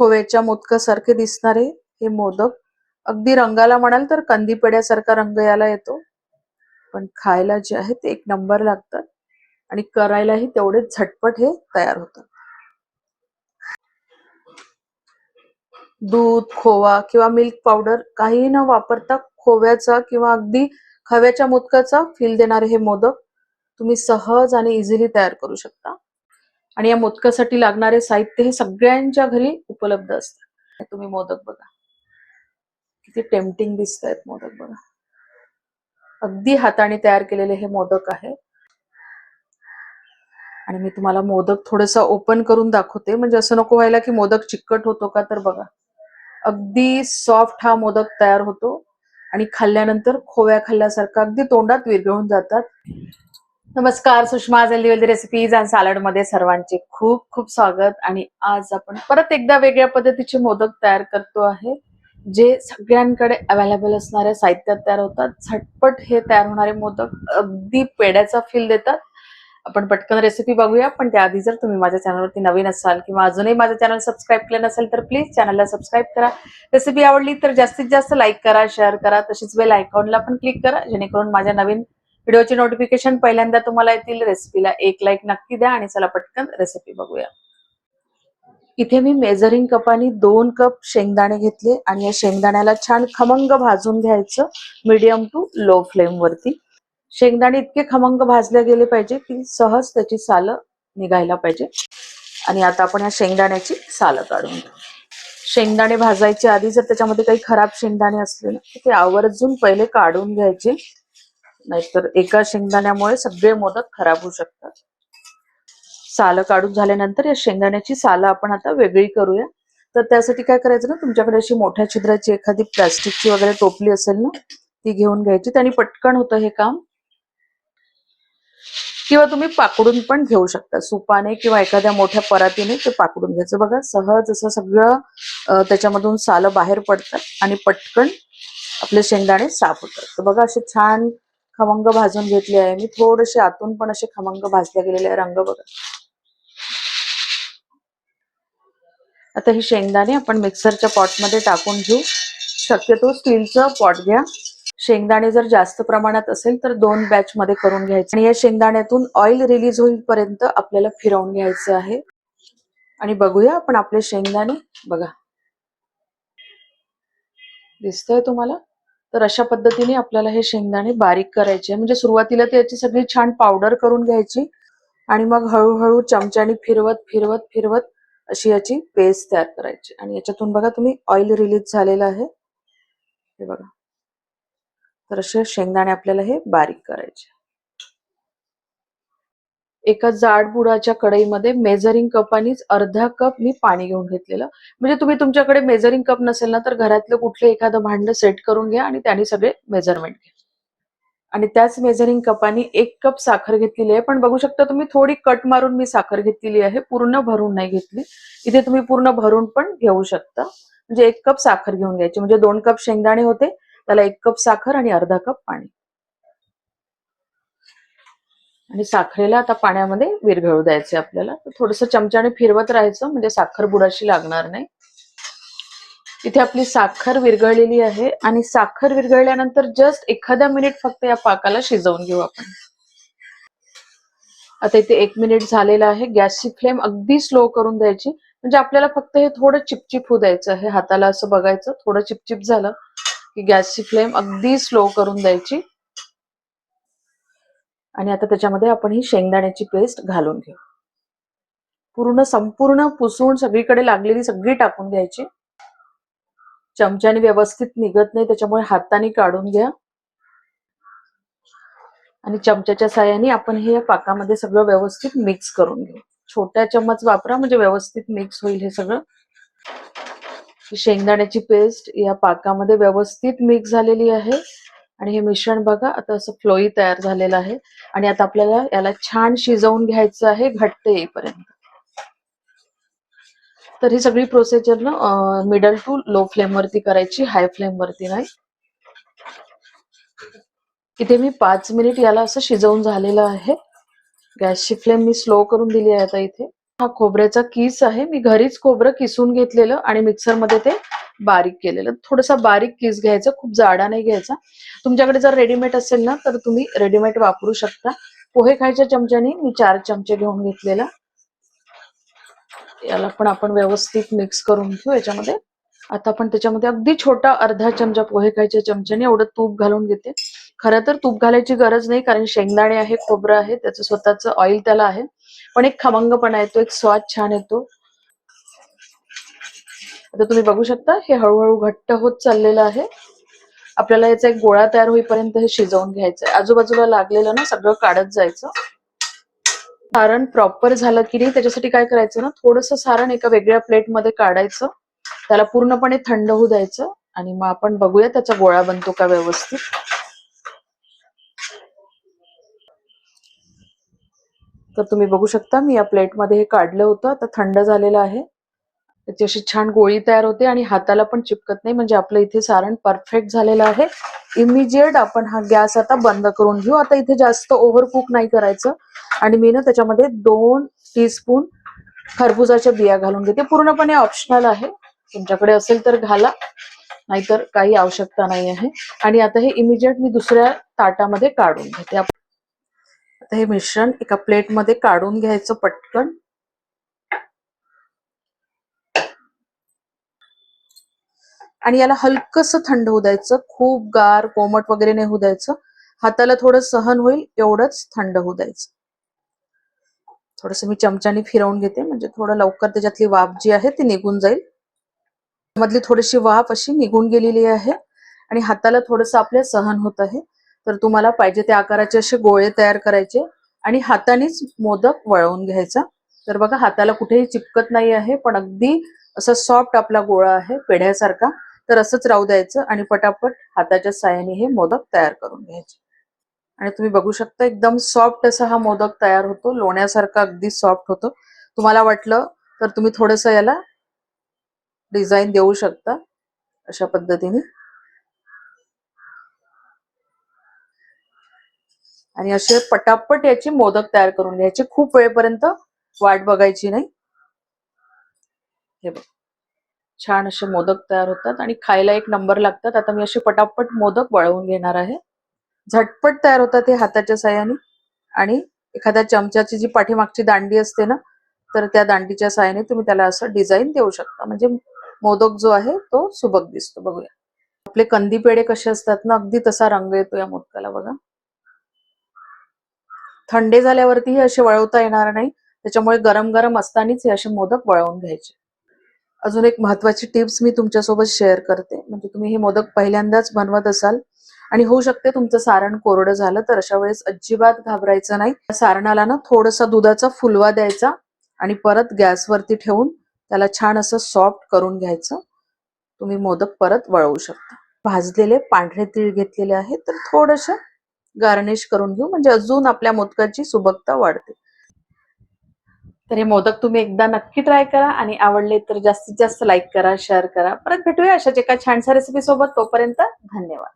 खोव्याच्या मोदकासारखे दिसणारे हे मोदक. अगदी रंगाला म्हणाल तर कंदी पेड्यासारखा रंग याला येतो. पण खायला जे आहे ते एक नंबर लागतात. आणि करायलाही तेवढे झटपट हे तयार होतात. दूध खोवा किंवा मिल्क पावडर काही न वापरता खोव्याचा किंवा अगदी खव्याच्या मोदकाचा फील देणारे हे मोदक तुम्ही सहज आणि इझिली तयार करू शकता. आणि या मोदकासाठी लागणारे साहित्य हे सगळ्यांच्या घरी उपलब्ध असतात तुम्ही मोदक बघा. किती टेम्पटिंग दिसत आहेत मोदक बघा. अगदी हाताने तयार केलेले हे मोदक आहे. आणि मी तुम्हाला मोदक थोडस ओपन करून दाखवते. म्हणजे असं नको व्हायला की मोदक चिकट होतो का तर बघा. अगदी सॉफ्ट हा मोदक तयार होतो. आणि खाल्ल्यानंतर खोव्या खाल्ल्यासारखा अगदी तोंडात विरघळून जातात. नमस्कार सुषमा हेल्दी रेसिपीज अँड सॅलडमध्ये सर्वांचे खूप खूप स्वागत. आणि आज आपण परत एकदा वेगळ्या पद्धतीचे मोदक तयार करतो आहे जे सगळ्यांकडे अवेलेबल असणाऱ्या साहित्यात तयार होतात. झटपट हे तयार होणारे मोदक अगदी पेड्याचा फील देतात. आपण पटकन रेसिपी बघूया पण त्याआधी जर तुम्ही माझ्या चॅनलवरती नवीन असाल किंवा अजूनही माझं चॅनल सबस्क्राईब केलं नसेल तर प्लीज चॅनलला सबस्क्राईब करा. रेसिपी आवडली तर जास्तीत जास्त लाईक करा शेअर करा. तशीच बेल आयकॉनला पण क्लिक करा जेणेकरून माझ्या नवीन व्हिडिओची नोटिफिकेशन पहिल्यांदा तुम्हाला येतील रेसिपीला एक लाईक नक्की द्या आणि चला पटकन रेसिपी बघूया. इथे मी मेजरिंग कपाने दोन कप शेंगदाणे घेतले आणि या शेंगदाण्याला छान खमंग भाजून घ्यायचं मीडियम टू लो फ्लेम वरती. शेंगदाणे इतके खमंग भाजले गेले पाहिजे की सहज त्याची सालं निघायला पाहिजे. आणि आता आपण या शेंगदाण्याची सालं काढून शेंगदाणे भाजायचे आधी जर त्याच्यामध्ये काही खराब शेंगदाणे असले ना तर ते आवर्जून पहिले काढून घ्यायचे. नाहीतर एका शेंगदाण्यामुळे सगळे मोदक खराब होऊ शकतात. सालं काढून झाल्यानंतर या शेंगदाण्याची सालं आपण आता वेगळी करूया. तर त्यासाठी काय करायचं ना तुमच्याकडे अशी मोठ्या छिद्राची एखादी प्लास्टिकची वगैरे टोपली असेल ना ती घेऊन घ्यायची. त्याने पटकन होतं हे काम. किंवा तुम्ही पाकडून पण घेऊ शकता. सुपाने किंवा एखाद्या मोठ्या परातीने ते पाकडून घ्यायचं. बघा सहज असं सगळं त्याच्यामधून सालं बाहेर पडतात आणि पटकन आपले शेंगदाणे साफ होतात. तर बघा असे छान खमंग भाजून घेतले आहे. मी थोडेसे आतून पण असे खमंग भाजले गेलेले आहे. रंग बघा. आता ही शेंगदाणे आपण मिक्सरच्या पॉटमध्ये टाकून घेऊ. शक्यतो स्टीलचं पॉट घ्या. शेंगदाणे जर जास्त प्रमाणात असेल तर दोन बॅच मध्ये करून घ्यायचे. आणि या शेंगदाण्यातून ऑइल रिलीज होईपर्यंत आपल्याला फिरवून घ्यायचं आहे. आणि बघूया आपण आपले शेंगदाणे. बघा. दिसतंय तुम्हाला? तर अशा पद्धतीने आपल्याला हे शेंगदाणे बारीक करायचे. म्हणजे सुरुवातीला त्याची सगळी छान पावडर करून घ्यायची आणि मग हळूहळू चमच्याने फिरवत फिरवत फिरवत अशी याची पेस्ट तयार करायची. आणि याच्यातून बघा तुम्ही ऑइल रिलीज झालेलं आहे. हे बघा. तर असे शेंगदाणे आपल्याला हे बारीक करायचे. एका जाड बुडाच्या कढईमध्ये मेजरिंग कपानीच अर्धा कप मी पाणी घेऊन घेतलेलं. म्हणजे तुम्ही तुमच्याकडे मेजरिंग कप नसेल ना तर घरातलं कुठलं एखादं भांडं सेट करून घ्या आणि त्याने सगळे मेजरमेंट घ्या. आणि त्याच मेजरिंग कपानी एक कप साखर घेतलेली आहे. पण बघू शकता तुम्ही थोडी कट मारून मी साखर घेतलेली आहे. पूर्ण भरून नाही घेतली. इथे तुम्ही पूर्ण भरून पण घेऊ शकता. म्हणजे एक कप साखर घेऊन घ्यायची. म्हणजे दोन कप शेंगदाणे होते त्याला एक कप साखर आणि अर्धा कप पाणी. आणि साखरेला आता पाण्यामध्ये विरघळू द्यायचे आपल्याला. थोडस चमच्याने फिरवत राहायचं म्हणजे साखर बुडाशी लागणार नाही. इथे आपली साखर विरघळलेली आहे आणि साखर विरघळल्यानंतर जस्ट एखाद्या मिनिट फक्त या पाकाला शिजवून घेऊ आपण. आता इथे एक मिनिट झालेला आहे. गॅसची फ्लेम अगदी स्लो करून द्यायची. म्हणजे आपल्याला फक्त हे थोडं चिपचिप होऊ द्यायचं आहे. हाताला असं बघायचं. थोडं चिपचिप झालं की गॅसची फ्लेम अगदी स्लो करून द्यायची. आणि आता त्याच्यामध्ये आपण ही शेंगदाण्याची पेस्ट घालून घेऊ. पूर्ण संपूर्ण पुसून सगळीकडे लागलेली सगळी टाकून घ्यायची. चमच्याने व्यवस्थित निघत नाही त्याच्यामुळे हाताने काढून घ्या. आणि चमच्याच्या साह्याने आपण हे या पाकामध्ये सगळं व्यवस्थित मिक्स करून घेऊ. छोट्या चम्मच वापरा म्हणजे व्यवस्थित मिक्स होईल हे सगळं. शेंगदाण्याची पेस्ट या पाकामध्ये व्यवस्थित मिक्स झालेली आहे. आणि हे मिश्रण बघा आता असं फ्लोई तयार झालेलं आहे. आणि आता आपल्याला याला छान शिजवून घ्यायचं आहे घट्ट येईपर्यंत. तर ही सगळी प्रोसिजर ना मिडल टू लो फ्लेम वरती करायची हाय फ्लेम वरती नाही. इथे मी पाच मिनिट याला असं शिजवून झालेलं आहे. गॅसची फ्लेम मी स्लो करून दिली आहे आता इथे. हा खोबऱ्याचा किस आहे. मी घरीच खोबरं किसून घेतलेलं आणि मिक्सरमध्ये ते बारीक केलेलं. थोडासा बारीक किस घ्यायचा खूप जाडा नाही घ्यायचा. तुमच्याकडे जर रेडीमेड असेल ना तर तुम्ही रेडीमेड वापरू शकता. पोहे खायच्या चमच्याने मी चार चमचे घेऊन घेतलेला. याला पण आपण व्यवस्थित मिक्स करून घेऊ. याच्यामध्ये आता आपण त्याच्यामध्ये अगदी छोटा अर्धा चमचा पोहे खायच्या चमच्याने एवढं तूप घालून घेते. खरं तर तूप घालायची गरज नाही कारण शेंगदाणे आहे खोबरं आहे त्याचं स्वतःचं ऑइल त्याला आहे. पण एक खमंगपणा येतो एक स्वाद छान येतो. आता तुम्ही बघू शकता हे हळूहळू घट्ट होत चाललेलं आहे. आपल्याला याचा एक गोळा तयार होईपर्यंत हे शिजवून घ्यायचं आहे. आजूबाजूला लागलेलं ना सगळं काढत जायचं. सारण प्रॉपर झालं की नाही त्याच्यासाठी काय करायचं ना थोडस सारण एका वेगळ्या प्लेटमध्ये काढायचं. त्याला पूर्णपणे थंड होऊ द्यायचं आणि मग आपण बघूया त्याचा गोळा बनतो का व्यवस्थित. तर तुम्ही बघू शकता मी या प्लेटमध्ये हे काढलं होतं. आता थंड झालेलं आहे. त्याची अशी छान गोळी तयार होते आणि हाताला पण चिपकत नाही. म्हणजे आपलं इथे सारण परफेक्ट झालेलं आहे. इमिजिएट आपण हा गॅस आता बंद करून घेऊ. आता इथे जास्त ओव्हर कुक नाही करायचं. आणि मी ना त्याच्यामध्ये दोन टीस्पून खरबुजाच्या बिया घालून घेते. पूर्णपणे ऑप्शनल आहे. तुमच्याकडे असेल तर घाला. नाहीतर काही आवश्यकता नाही आहे. आणि आता हे इमिजिएट मी दुसऱ्या ताटामध्ये काढून घेते. आता हे मिश्रण एका प्लेटमध्ये काढून घ्यायचं पटकन. आणि याला हलकस थंड होऊ द्यायचं खूप गार कोमट वगैरे नाही होऊ द्यायचं. हाताला थोडं सहन होईल एवढंच थंड होऊ द्यायचं. थोडस मी चमच्याने फिरवून घेते म्हणजे थोडं लवकर त्याच्यातली वाफ जी आहे ती निघून जाईल. मधली थोडीशी वाफ अशी निघून गेलेली आहे आणि हाताला थोडस आपल्या सहन होत आहे. तर तुम्हाला पाहिजे त्या आकाराचे असे गोळे तयार करायचे आणि हातानेच मोदक वळवून घ्यायचा. तर बघा हाताला कुठेही चिपकत नाही आहे पण अगदी असा सॉफ्ट आपला गोळा आहे पेढ्यासारखा. तर असंच राहू द्यायचं आणि पटापट हाताच्या साह्याने हे मोदक तयार करून घ्यायचे. आणि तुम्ही बघू शकता एकदम सॉफ्ट असा हा मोदक तयार होतो. लोण्यासारखा अगदी सॉफ्ट होतो. तुम्हाला वाटलं तर तुम्ही थोडस याला डिझाईन देऊ शकता अशा पद्धतीने. आणि असे पटापट याची मोदक तयार करून घ्यायचे. खूप वेळपर्यंत वाट बघायची नाही. हे बघ. छान असे मोदक तयार होतात आणि खायला एक नंबर लागतात. आता मी असे पटापट मोदक वळवून घेणार आहे. झटपट तयार होतात हे हाताच्या साह्याने आणि एखाद्या चमच्याची जी पाठीमागची दांडी असते ना तर त्या दांडीच्या साह्याने तुम्ही त्याला असं डिझाईन देऊ शकता. म्हणजे मोदक जो आहे तो सुबक दिसतो. बघूया. आपले कंदी पेढे कसे असतात ना अगदी तसा रंग येतो या मोदकाला बघा. थंडे झाल्यावरती हे असे वळवता येणार नाही. त्याच्यामुळे गरम गरम असतानाच हे असे मोदक वळवून घ्यायचे. अजून एक महत्वाची टिप्स मी तुमच्यासोबत शेअर करते. म्हणजे तुम्ही हे मोदक पहिल्यांदाच बनवत असाल आणि होऊ शकते तुमचं सारण कोरडं झालं तर अशा वेळेस अजिबात घाबरायचं नाही. सारणाला ना थोडासा दुधाचा फुलवा द्यायचा आणि परत गॅसवरती ठेवून त्याला छान असं सॉफ्ट करून घ्यायचं. तुम्ही मोदक परत वळवू शकता. भाजलेले पांढरे तीळ घेतलेले आहेत तर थोडस गार्निश करून घेऊ. म्हणजे अजून आपल्या मोदकाची सुबकता वाढते. तर हे मोदक तुम्ही एकदा नक्की ट्राय करा आणि आवडले तर जास्तीत जास्त लाईक करा शेअर करा. परत भेटूया अशाच एका छानशा रेसिपी सोबत. तोपर्यंत धन्यवाद.